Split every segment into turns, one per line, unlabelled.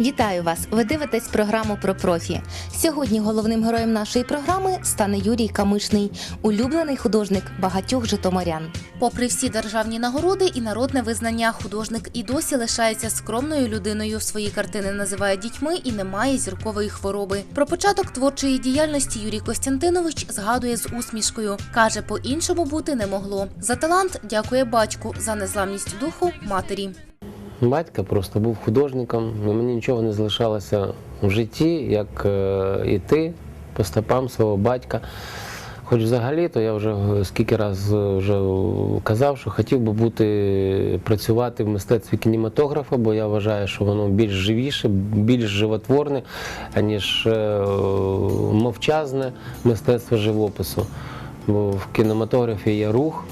Вітаю вас! Ви дивитесь програму про профі. Сьогодні головним героєм нашої програми стане Юрій Камишний, улюблений художник багатьох житомирян. Попри всі державні нагороди і народне визнання, художник і досі лишається скромною людиною. Свої картини називає дітьми і не має зіркової хвороби. Про початок творчої діяльності Юрій Костянтинович згадує з усмішкою. каже, по-іншому бути не могло. За талант дякує батьку, за незламність духу матері.
Батько просто був художником, і мені нічого не залишалося в житті, як е, іти по стопам свого батька. Хоч взагалі, то я вже скільки раз вже казав, що хотів би бути працювати в мистецтві кінематографа, бо я вважаю, що воно більш живіше, більш животворне, аніж е, мовчазне мистецтво живопису. Бо в кінематографі є рух,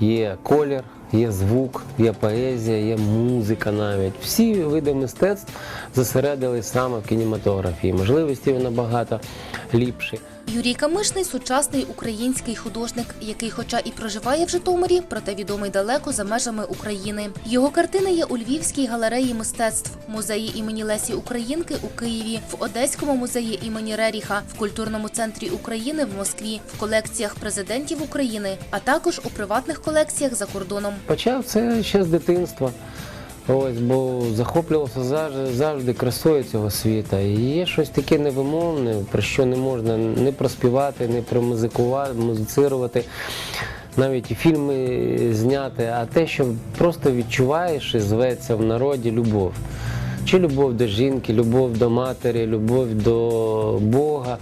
є колір, є звук, є поезія, є музика навіть. Всі види мистецтв зосередились саме в кінематографії. Можливості набагато ліпші.
Юрій Камишний сучасний український художник, який, хоча і проживає в Житомирі, проте відомий далеко за межами України. Його картини є у Львівській галереї мистецтв, музеї імені Лесі Українки у Києві, в Одеському музеї імені Реріха, в культурному центрі України в Москві, в колекціях президентів України, а також у приватних колекціях за кордоном.
Почав це ще з дитинства. Ось, бо захоплювався завжди, завжди красою цього світа. І є щось таке невимовне, про що не можна не проспівати, не промузикувати, музицирувати, навіть і фільми зняти, а те, що просто відчуваєш і зветься в народі любов. Чи любов до жінки, любов до матері, любов до Бога.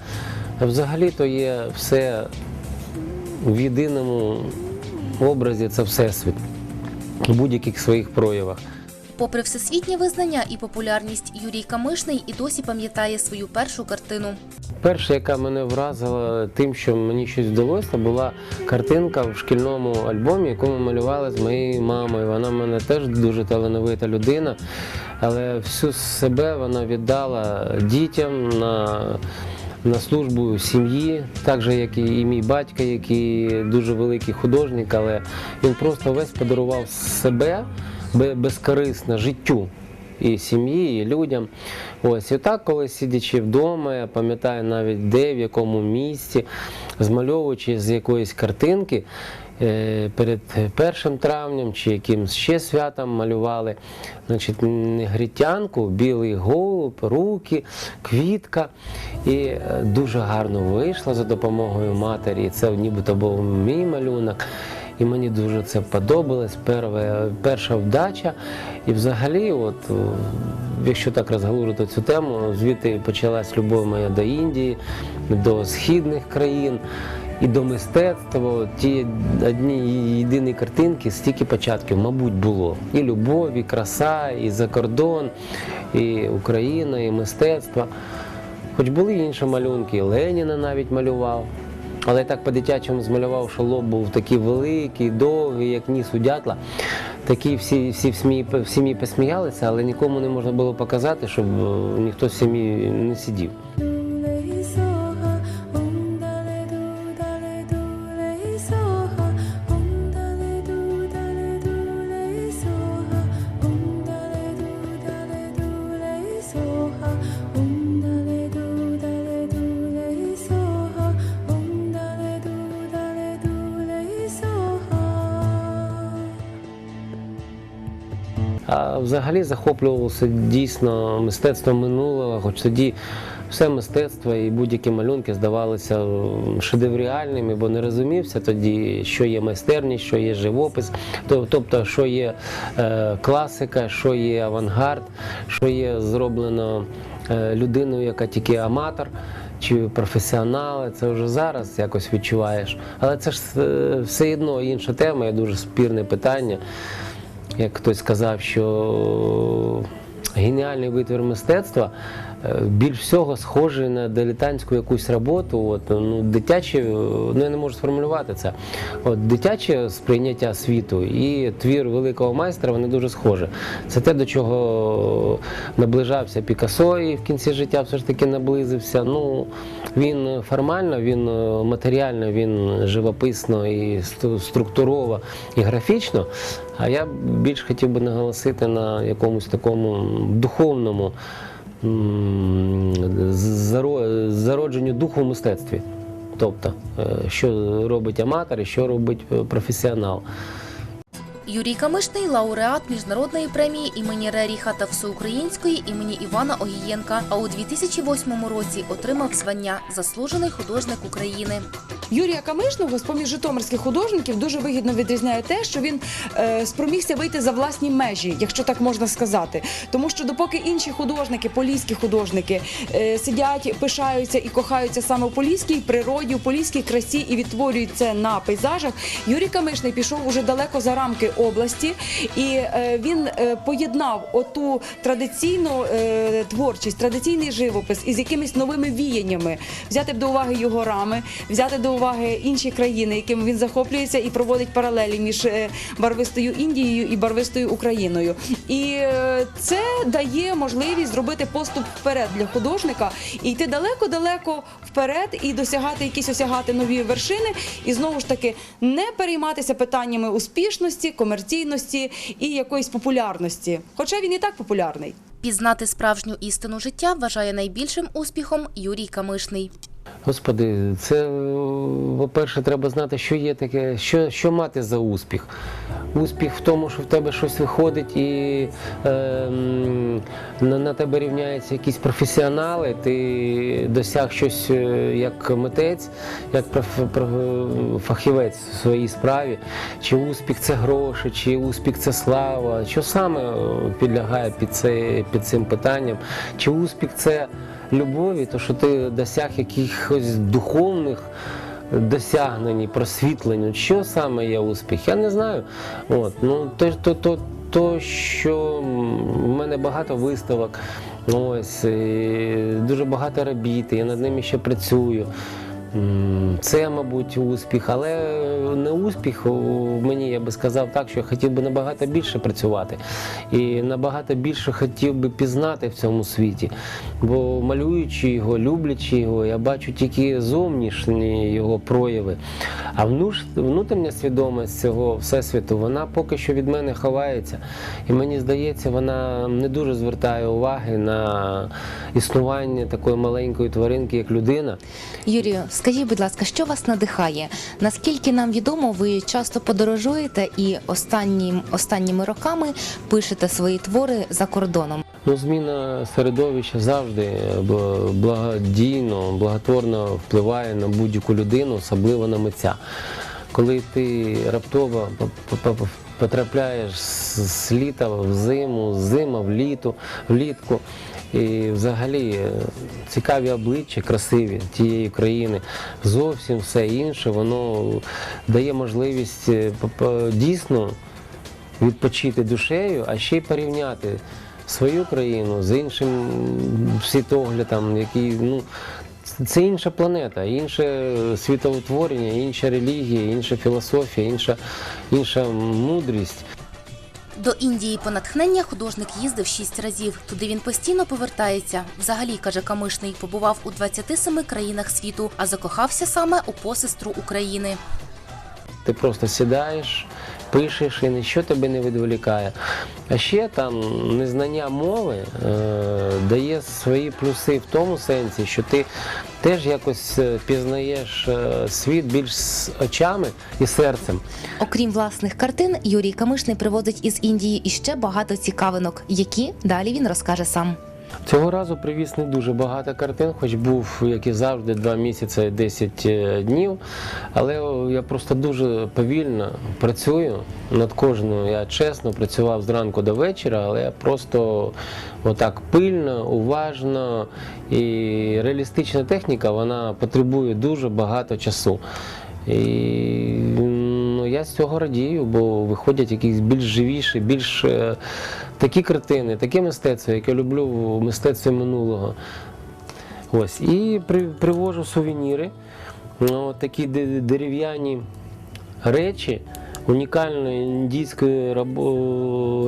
Взагалі то є все в єдиному образі, це всесвіт у будь-яких своїх проявах.
Попри всесвітнє визнання і популярність, Юрій Камишний і досі пам'ятає свою першу картину.
Перша, яка мене вразила тим, що мені щось вдалося, була картинка в шкільному альбомі, яку ми малювали з моєю мамою. Вона в мене теж дуже талановита людина, але всю себе вона віддала дітям на, на службу сім'ї, так же, як і, мій батько, який дуже великий художник, але він просто весь подарував себе бе- безкорисно життю і сім'ї, і людям. Ось і так, коли сидячи вдома, я пам'ятаю навіть де, в якому місці, змальовуючи з якоїсь картинки. е, Перед першим травнем чи якимсь ще святом малювали значить, негритянку, білий голуб, руки, квітка. І е, дуже гарно вийшло за допомогою матері. Це нібито був мій малюнок. І мені дуже це подобалось. Перша, перша вдача. І взагалі, от, е, якщо так розгалужити цю тему, звідти почалась любов моя до Індії, до східних країн і до мистецтва. Ті одні єдині картинки, стільки початків, мабуть, було. І любов, і краса, і за кордон, і Україна, і мистецтво. Хоч були інші малюнки, Леніна навіть малював. Але так по-дитячому змалював, що лоб був такий великий, довгий, як ніс у дятла. Такі всі, всі в сім'ї, в сім'ї посміялися, але нікому не можна було показати, щоб е, ніхто в сім'ї не сидів. Взагалі захоплювався дійсно мистецтвом минулого, хоч тоді все мистецтво і будь-які малюнки здавалися шедевріальними, бо не розумівся тоді, що є майстерність, що є живопис, тобто, що є е, класика, що є авангард, що є зроблено е, людиною, яка тільки аматор. Чи професіонали, це вже зараз якось відчуваєш. Але це ж е, все одно інша тема, і дуже спірне питання як хтось сказав, що геніальний витвір мистецтва більш всього схожий на дилетантську якусь роботу. От, ну, дитяче, е, ну я не можу сформулювати це. От, дитяче сприйняття світу і твір великого майстра вони дуже схожі. Це те, до чого наближався Пікассо і в кінці життя все ж таки наблизився. Ну, він формально, він е, матеріально, він живописно і структурово і графічно. А я більш хотів би наголосити на якомусь такому духовному зародженню духу в мистецтві. Тобто, е, що робить аматор і що робить е, професіонал.
Юрій Камишний лауреат міжнародної премії імені Реріха та всеукраїнської імені Івана Огієнка. А у 2008 році отримав звання Заслужений художник України.
Юрія Камишного, з поміж житомирських художників, дуже вигідно відрізняє те, що він е, спромігся вийти за власні межі, якщо так можна сказати. Тому що допоки інші художники, поліські художники, е, сидять, пишаються і кохаються саме в поліській природі, в поліській красі і відтворюють це на пейзажах, Юрій Камишний пішов уже далеко за рамки області, і е, він е, поєднав оту традиційну е, творчість, традиційний живопис із якимись новими віяннями, взяти до уваги його рами, взяти до уваги інші країни, якими він захоплюється і проводить паралелі між е, барвистою Індією і барвистою Україною. І е, це дає можливість зробити поступ вперед для художника і йти далеко-далеко вперед і досягати якісь осягати нові вершини, і знову ж таки не перейматися питаннями успішності, комерційності і якоїсь популярності. Хоча він і так популярний.
Пізнати справжню істину життя вважає найбільшим успіхом Юрій Камишний.
Господи, це, по-перше, треба знати, що є таке, що, що мати за успіх. Успіх в тому, що в тебе щось виходить і е, на, на тебе рівняються якісь професіонали, ти досяг щось е, як митець, як фахівець в своїй справі. Чи успіх це гроші, чи успіх це слава, що саме підлягає під, це, під цим питанням, чи успіх це любові, то що ти досяг якихось духовних досягнень, просвітлень. Що саме є успіх? Я не знаю. От, ну, то, то, то, то, що в мене багато виставок, ось, і дуже багато робіт, я над ними ще працюю. Це, мабуть, успіх, але не успіх мені, я би сказав так, що я хотів би набагато більше працювати і набагато більше хотів би пізнати в цьому світі. Бо малюючи його, люблячи його, я бачу тільки зовнішні його прояви. А внутрішня свідомість цього всесвіту, вона поки що від мене ховається. І мені здається, вона не дуже звертає уваги на існування такої маленької тваринки, як людина.
Юрію, скажіть, будь ласка, що вас надихає? Наскільки нам відомо, ви часто подорожуєте і останнім, останніми роками пишете свої твори за кордоном.
Ну, зміна середовища завжди е, благодійно, благотворно впливає на будь-яку людину, особливо на митця. Коли ти раптово потрапляєш з літа в зиму, зима в літо, влітку, і взагалі е, цікаві обличчя, красиві тієї країни, зовсім все інше, воно дає можливість е, дійсно відпочити душею, а ще й порівняти свою країну з іншим світоглядом, який ну. Це інша планета, інше світоутворення, інша релігія, інша філософія, інша, інша мудрість.
До Індії по натхнення художник їздив шість разів. Туди він постійно повертається. Взагалі, каже Камишний, побував у 27 країнах світу, а закохався саме у посестру України.
Ти просто сідаєш, пишеш і нічого тебе не відволікає. А ще там незнання мови е, дає свої плюси в тому сенсі, що ти теж якось е, пізнаєш е, світ більш з очами і серцем.
Окрім власних картин, Юрій Камишний привозить із Індії іще багато цікавинок, які далі він розкаже сам.
Цього разу привіз не дуже багато картин, хоч був, як і завжди, два місяці 10 е, днів. Але я просто дуже повільно працюю над кожною. Я чесно працював зранку до вечора, але я просто отак пильно, уважно і реалістична техніка вона потребує дуже багато часу. І ну, я з цього радію, бо виходять якісь більш живіші, більш е, такі картини, таке мистецтво, яке люблю в мистецтві минулого. Ось. І при, привожу сувеніри, ну, такі дерев'яні речі унікальної індійської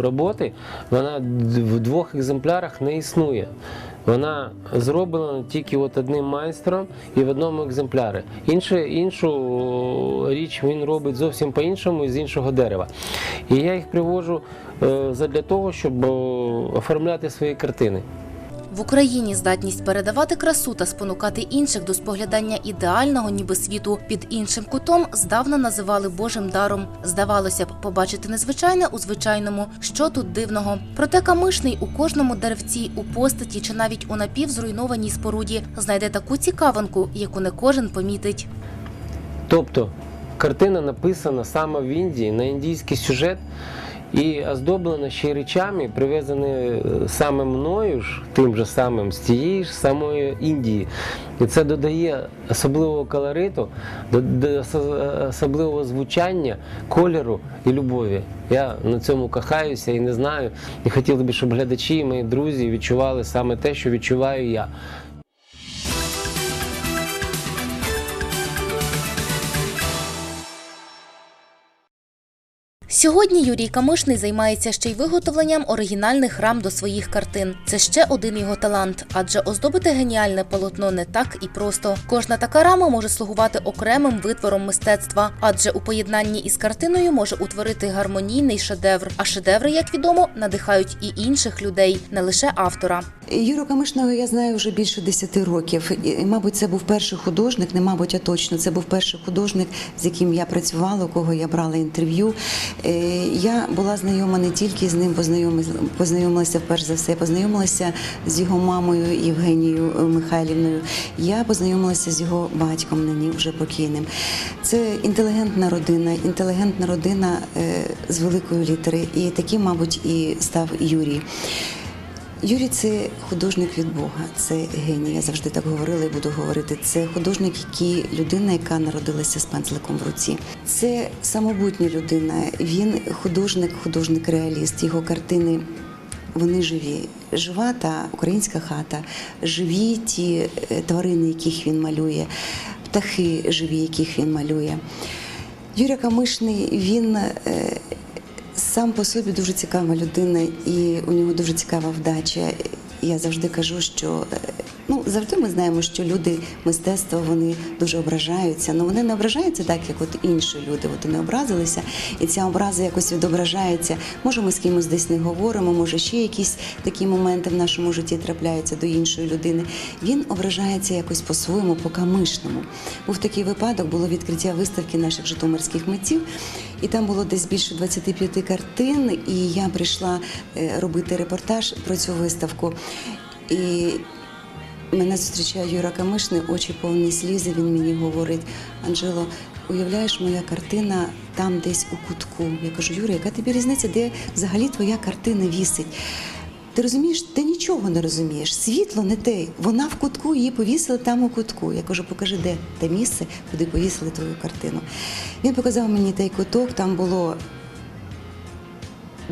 роботи, вона в двох екземплярах не існує. Вона зроблена тільки от одним майстром і в одному екземплярі. Інше, іншу річ він робить зовсім по-іншому і з іншого дерева. І я їх привожу е, задля того, щоб о, оформляти свої картини.
В Україні здатність передавати красу та спонукати інших до споглядання ідеального ніби світу під іншим кутом здавна називали Божим даром. Здавалося б, побачити незвичайне у звичайному, що тут дивного. Проте камишний у кожному деревці, у постаті чи навіть у напівзруйнованій споруді знайде таку цікавинку, яку не кожен помітить.
Тобто картина написана саме в Індії на індійський сюжет і оздоблена ще й речами, привезені е, саме мною ж, тим же самим з тієї ж самої Індії. І це додає особливого колориту, особливого звучання, кольору і любові. Я на цьому кохаюся і не знаю. І хотів би, щоб глядачі і мої друзі відчували саме те, що відчуваю я.
Сьогодні Юрій Камишний займається ще й виготовленням оригінальних рам до своїх картин. Це ще один його талант, адже оздобити геніальне полотно не так і просто. Кожна така рама може слугувати окремим витвором мистецтва, адже у поєднанні із картиною може утворити гармонійний шедевр. А шедеври, як відомо, надихають і інших людей, не лише автора.
Юру Камишного я знаю вже більше 10 років. І, мабуть, це був перший художник, не мабуть, а точно. Це був перший художник, з яким я працювала, у кого я брала інтерв'ю. Я була знайома не тільки з ним, познайомилася, познайомилася перш за все, познайомилася з його мамою Євгенією е, Михайлівною. Я познайомилася з його батьком, нині вже покійним. Це інтелігентна родина, інтелігентна родина е, з великої літери. І таким, мабуть, і став Юрій. Юрій це художник від Бога, це геній. Я завжди так говорила і буду говорити. Це художник, який людина, яка народилася з пензликом в руці. Це самобутня людина. Він художник, художник-реаліст. Його картини. Вони живі, жива та українська хата, живі ті е, тварини, яких він малює, птахи живі, яких він малює. Юрій Камишний він е, сам по собі дуже цікава людина, і у нього дуже цікава вдача. Я завжди кажу, що е, ну завжди ми знаємо, що люди мистецтва вони дуже ображаються. але вони не ображаються так, як от інші люди. От вони образилися, і ця образа якось відображається. Може, ми з кимось десь не говоримо, може ще якісь такі моменти в нашому житті трапляються до іншої людини. Він ображається якось по-своєму, по-камишному. Був такий випадок, було відкриття виставки наших житомирських митців, і там було десь більше 25 картин. І я прийшла е, робити репортаж про цю виставку. І Мене зустрічає Юра Камишний, очі повні слізи. Він мені говорить: Анжело, уявляєш, моя картина там десь у кутку. Я кажу, Юра, яка тобі різниця, де взагалі твоя картина вісить? Ти розумієш, ти нічого не розумієш. Світло не те. Вона в кутку, її повісили там у кутку. Я кажу, покажи, де те місце, куди повісили твою картину. Він показав мені той куток, там було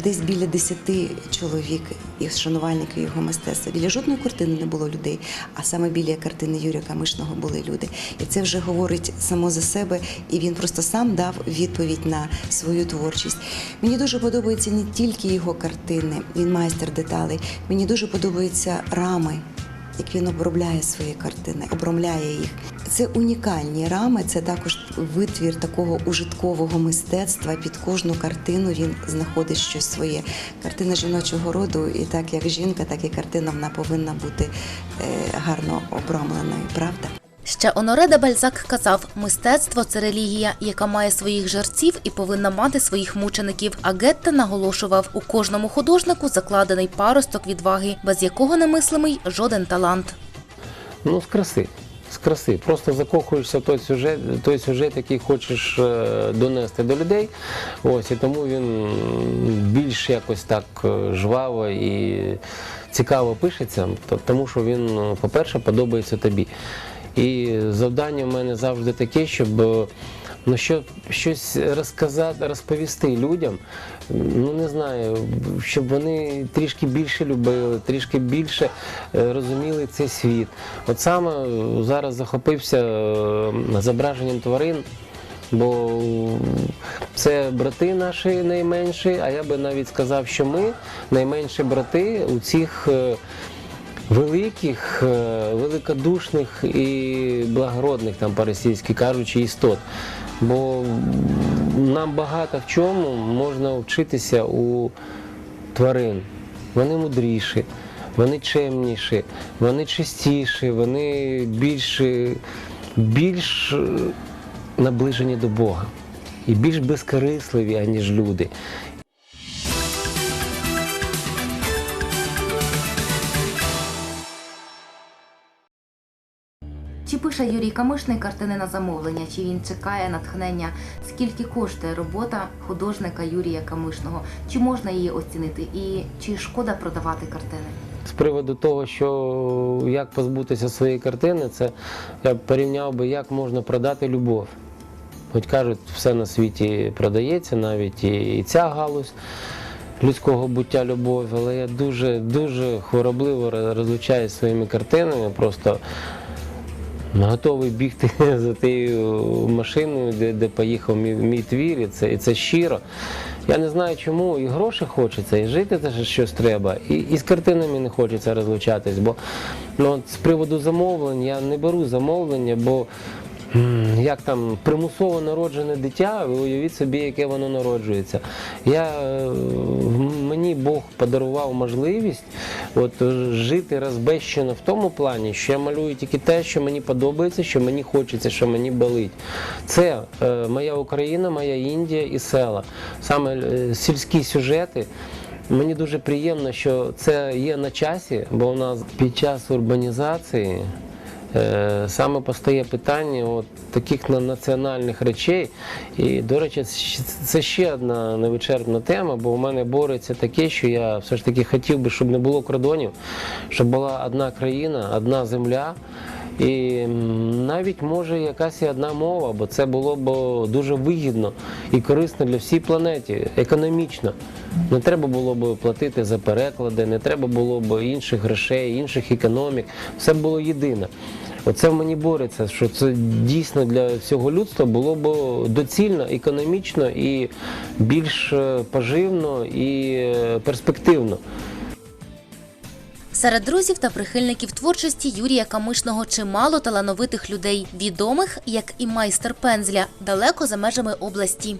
десь біля десяти чоловік і шанувальників його мистецтва. Біля жодної картини не було людей, а саме біля картини Юрія Камишного були люди. І це вже говорить само за себе, і він просто сам дав відповідь на свою творчість. Мені дуже подобаються не тільки його картини, він майстер деталей. Мені дуже подобаються рами як він обробляє свої картини, обромляє їх. Це унікальні рами, це також витвір такого ужиткового мистецтва. Під кожну картину він знаходить щось своє. Картина жіночого роду, і так як жінка, так і картина вона повинна бути е, гарно обрамленою, правда?
Ще Оноре де Бальзак казав: мистецтво це релігія, яка має своїх жерців і повинна мати своїх мучеників. А Гетте наголошував, у кожному художнику закладений паросток відваги, без якого немислимий жоден талант.
Ну, з краси. З краси. Просто закохуєшся в той сюжет, той сюжет, який хочеш е, донести до людей. Ось, і тому він більш якось так е, жваво і цікаво пишеться, то- тому що він, е, по-перше, подобається тобі. І завдання в мене завжди таке, щоб е, Ну, щоб щось розказати, розповісти людям, ну не знаю, щоб вони трішки більше любили, трішки більше е, розуміли цей світ. От саме е, зараз захопився зображенням тварин. Бо це брати наші найменші, а я би навіть сказав, що ми найменші брати у цих великих, е, великодушних і благородних, там по-російськи кажучи, істот. Бо нам багато в чому можна вчитися у тварин. Вони мудріші, вони чемніші, вони чистіші, вони більш, більш наближені до Бога і більш безкорисливі, аніж люди.
Пише Юрій Камишний картини на замовлення, чи він чекає натхнення? Скільки коштує робота художника Юрія Камишного? Чи можна її оцінити? І чи шкода продавати картини?
З приводу того, що як позбутися своєї картини, це я б порівняв би, як можна продати любов. Хоч кажуть, все на світі продається, навіть і, ця галузь людського буття любов, але я дуже дуже хворобливо роз- розлучаюсь своїми картинами. Просто готовий бігти за тією машиною, де, де поїхав мій, мій твір, і це, і це щиро. Я не знаю чому, і гроші хочеться, і жити теж щось треба, і, і з картинами не хочеться розлучатись, бо ну, з приводу замовлень я не беру замовлення, бо як там примусово народжене дитя, ви уявіть собі, яке воно народжується. Я, е, мені Бог подарував можливість от, е, жити розбещено в тому плані, що я малюю тільки те, що мені подобається, що мені хочеться, що мені болить. Це е, моя Україна, моя Індія і села. Саме е, сільські сюжети. Мені дуже приємно, що це є на часі, бо у нас під час урбанізації саме постає питання от таких національних речей. І, до речі, це ще одна невичерпна тема, бо у мене бореться таке, що я все ж таки хотів би, щоб не було кордонів, щоб була одна країна, одна земля. І навіть може якась і одна мова, бо це було б дуже вигідно і корисно для всій планеті, економічно. Не треба було б платити за переклади, не треба було б інших грошей, інших економік. Все було єдине. Оце в мені бореться, що це дійсно для всього людства було б доцільно, економічно і більш е, поживно і е, перспективно.
Серед друзів та прихильників творчості Юрія Камишного чимало талановитих людей, відомих як і майстер пензля, далеко за межами області.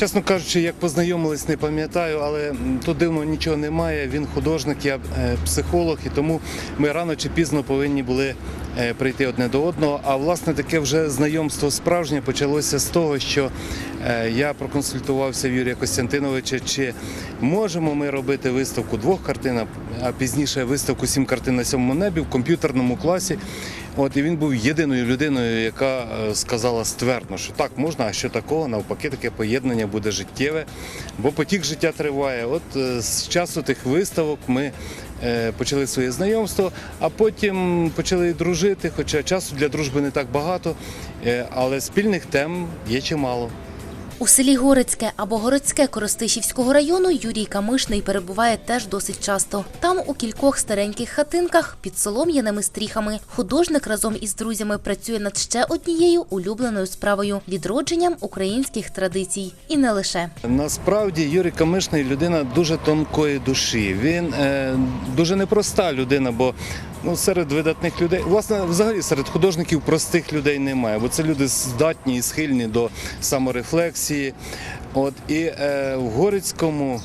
Чесно кажучи, як познайомились, не пам'ятаю, але тут дивно нічого немає. Він художник, я е, психолог, і тому ми рано чи пізно повинні були е, прийти одне до одного. А власне таке вже знайомство справжнє почалося з того, що е, я проконсультувався в Юрія Костянтиновича, чи можемо ми робити виставку двох картин, а- пізніше виставку сім картин на сьомому небі в комп'ютерному класі. От і він був єдиною людиною, яка е, сказала ствердно, що так можна, а що такого, навпаки, таке поєднання буде життєве, бо потік життя триває. От е, з часу тих виставок ми е, почали своє знайомство, а потім почали дружити. Хоча часу для дружби не так багато, але спільних тем є чимало.
У селі Горецьке або Городське Коростишівського району Юрій Камишний перебуває теж досить часто. Там у кількох стареньких хатинках під солом'яними стріхами художник разом із друзями працює над ще однією улюбленою справою відродженням українських традицій. І не лише.
Насправді Юрій Камишний людина дуже тонкої душі. Він е, дуже непроста людина, бо ну, серед видатних людей, власне, взагалі серед художників простих людей немає, бо це люди здатні і схильні до саморефлексії. От і е, в Горицькому,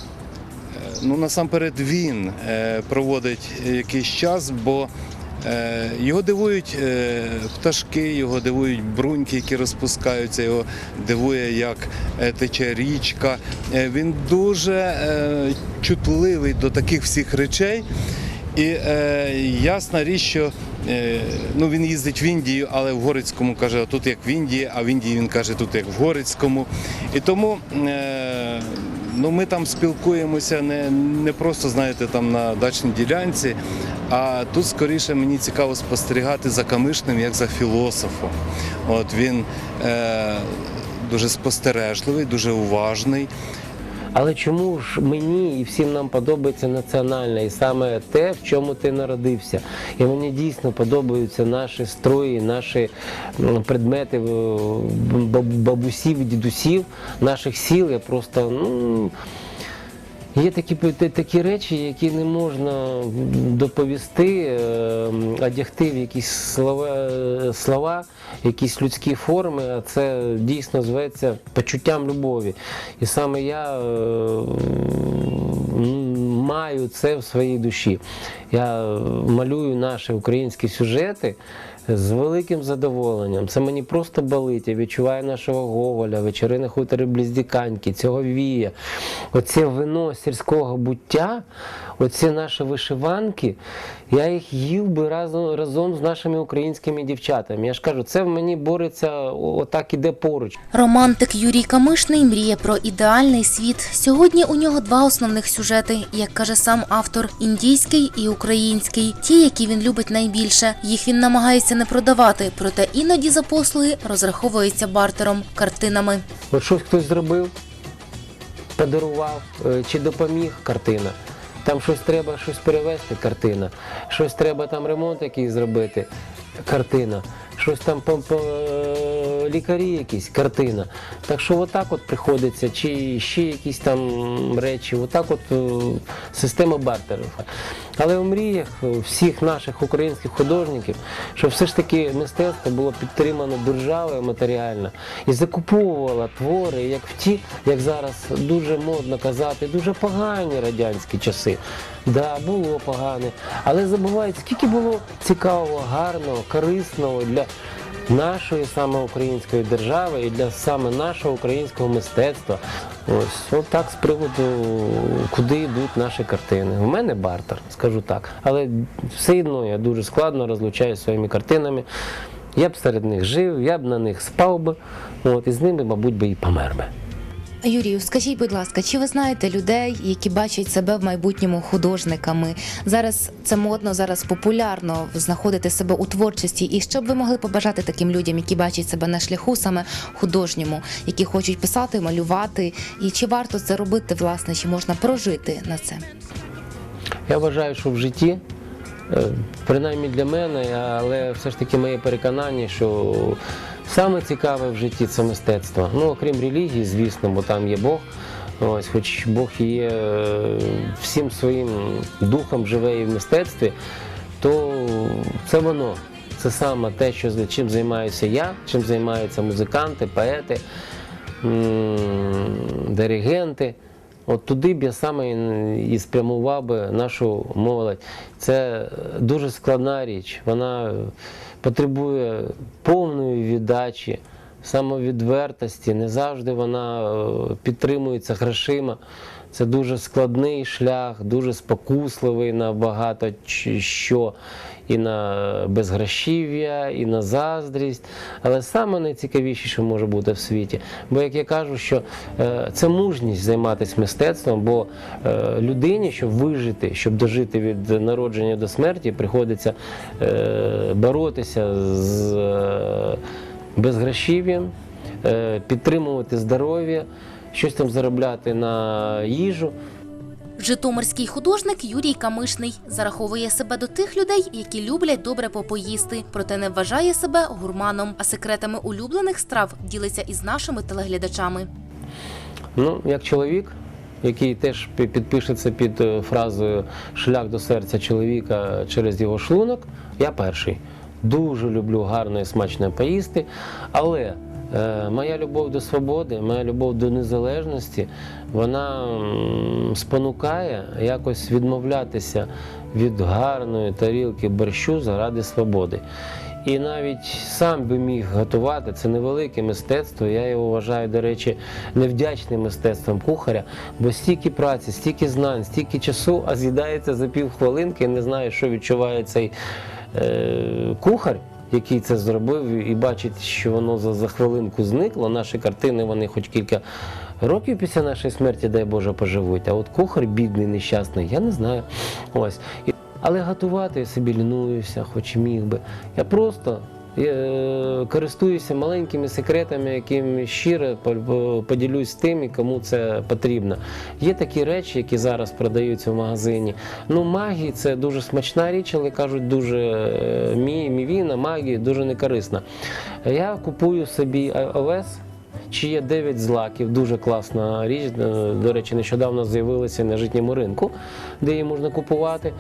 е, ну насамперед він е, проводить якийсь час, бо Е, Його дивують е, пташки, його дивують бруньки, які розпускаються, його дивує, як е, тече річка. Е, Він дуже е, чутливий до таких всіх речей. І е, ясна річ, що ну, він їздить в Індію, але в Горицькому каже, тут як в Індії, а в Індії він каже, тут як в Горицькому. І тому е, ну, ми там спілкуємося не, не просто, знаєте, там на дачній ділянці, а тут скоріше мені цікаво спостерігати за Камишним як за філософом. От він е, дуже спостережливий, дуже уважний.
Але чому ж мені і всім нам подобається національне і саме те, в чому ти народився? І мені дійсно подобаються наші строї, наші предмети е, баб- бабусів, дідусів, наших сіл. Я просто ну. Є такі, такі речі, які не можна доповісти, е, одягти в якісь слова, слова, якісь людські форми, а це дійсно зветься почуттям любові. І саме я е, маю це в своїй душі. Я малюю наші українські сюжети з великим задоволенням. Це мені просто болить. Я відчуваю нашого Гоголя, вечори на хуторі Бліздіканьки, цього вія. Оце вино сільського буття, оці наші вишиванки, я їх їв би разом, разом з нашими українськими дівчатами. Я ж кажу, це в мені бореться, отак іде поруч.
Романтик Юрій Камишний мріє про ідеальний світ. Сьогодні у нього два основних сюжети, як каже сам автор: індійський і український. Ті, які він любить найбільше. Їх він намагається не продавати, проте іноді за послуги розраховується бартером, картинами.
От щось хтось зробив, подарував е, чи допоміг картина. Там щось треба щось перевезти, картина. Щось треба там ремонт якийсь зробити, картина. Щось там по, по е, лікарі якісь, картина. Так що отак от приходиться, чи ще якісь там речі, отак от е, система бартерів. Але в мріях всіх наших українських художників, щоб все ж таки мистецтво було підтримано державою матеріально і закуповувало твори, як в ті, як зараз дуже модно казати, дуже погані радянські часи. Да, було погане, але забувають, скільки було цікавого, гарного, корисного для нашої саме української держави і для саме нашого українського мистецтва. Ось от так з приводу, куди йдуть наші картини. У мене бартер, скажу так. Але все одно я дуже складно розлучаюся своїми картинами. Я б серед них жив, я б на них спав би, от, і з ними, мабуть, би і помер би.
Юрію, скажіть, будь ласка, чи ви знаєте людей, які бачать себе в майбутньому художниками? Зараз це модно, зараз популярно знаходити себе у творчості. І що б ви могли побажати таким людям, які бачать себе на шляху саме художньому, які хочуть писати, малювати? І чи варто це робити, власне, чи можна прожити на це?
Я вважаю, що в житті, е, принаймні для мене, але все ж таки моє переконання, що саме цікаве в житті це мистецтво. Ну, окрім релігії, звісно, бо там є Бог. Ось, хоч Бог є е, всім своїм духом живе і в мистецтві, то це воно. Це саме те, що чим займаюся я, чим займаються музиканти, поети, диригенти. От туди б я саме і- спрямував би нашу молодь. Це дуже складна річ. Вона потребує повної віддачі, самовідвертості. Не завжди вона е, підтримується грошима. Це дуже складний шлях, дуже спокусливий на багато що. І на безгрошів'я, і на заздрість. Але саме найцікавіше, що може бути в світі. Бо як я кажу, що е, це мужність займатися мистецтвом, бо е, людині, щоб вижити, щоб дожити від народження до смерті, приходиться е, боротися з безгрошів'ям, підтримувати здоров'я, щось там заробляти на їжу.
Житомирський художник Юрій Камишний зараховує себе до тих людей, які люблять добре попоїсти, проте не вважає себе гурманом. А секретами улюблених страв ділиться із нашими телеглядачами.
Ну, як чоловік, який теж підпишеться під е, фразою шлях до серця чоловіка через його шлунок, я перший. Дуже люблю гарно і смачно поїсти, але моя любов до свободи, моя любов до незалежності, вона спонукає якось відмовлятися від гарної тарілки борщу заради свободи. І навіть сам би міг готувати це невелике мистецтво. Я його вважаю, до речі, невдячним мистецтвом кухаря, бо стільки праці, стільки знань, стільки часу, а з'їдається за півхвилинки. Не знаю, що відчуває цей е, кухар, який це зробив, і бачить, що воно за, за хвилинку зникло. Наші картини вони хоч кілька років після нашої смерті, дай Боже, поживуть. А от кухар бідний, нещасний, я не знаю. Ось. Але готувати я собі лінуюся, хоч міг би. Я просто користуюся маленькими секретами, якими щиро поділюсь з тими, кому це потрібно. Є такі речі, які зараз продаються в магазині. Ну, магії це дуже смачна річ, але кажуть, дуже е, мі, мівіна, магія дуже некорисна. Я купую собі овес. Чи є 9 злаків, дуже класна річ. Е, До речі, нещодавно з'явилася на житньому ринку, де її можна купувати.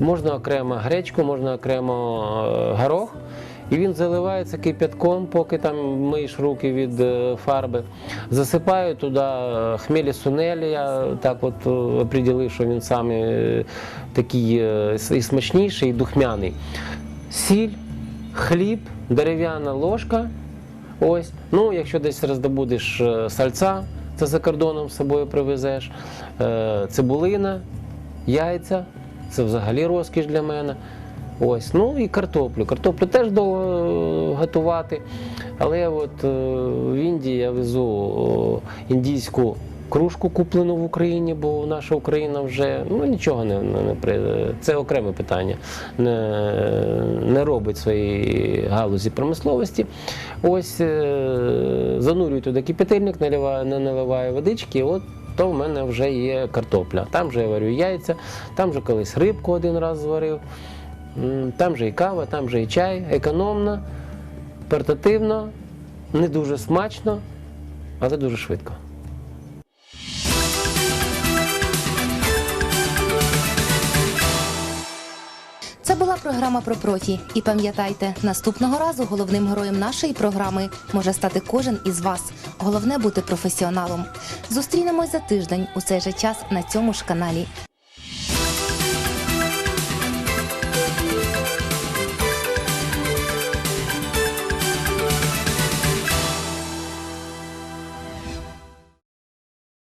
Можна окремо гречку, можна окремо е, горох. І він заливається кип'ятком, поки там миєш руки від е, фарби. Засипаю туди е, хмелі сунелі. Я так от е, оприділив, що він саме такий і смачніший, і духмяний. Сіль, хліб, дерев'яна ложка. Ось. Ну, якщо десь роздобудеш сальця, це за кордоном з собою привезеш, цибулина, яйця, це взагалі розкіш для мене. Ось, ну і картоплю. Картоплю теж довго е, готувати. Але от е, в Індії я везу індійську кружку куплену в Україні, бо наша Україна вже ну, нічого не, не, це окреме питання. Не, не робить своєї галузі промисловості. Ось е, занурюю туди кипятильник, наливаю, не наливаю водички. От то в мене вже є картопля. Там же я варю яйця, там же колись рибку один раз зварив. Там же і кава, там же і чай, економно, портативно, не дуже смачно, але дуже швидко.
Це була програма про профі. І пам'ятайте, наступного разу головним героєм нашої програми може стати кожен із вас. Головне бути професіоналом. Зустрінемось за тиждень у цей же час на цьому ж каналі.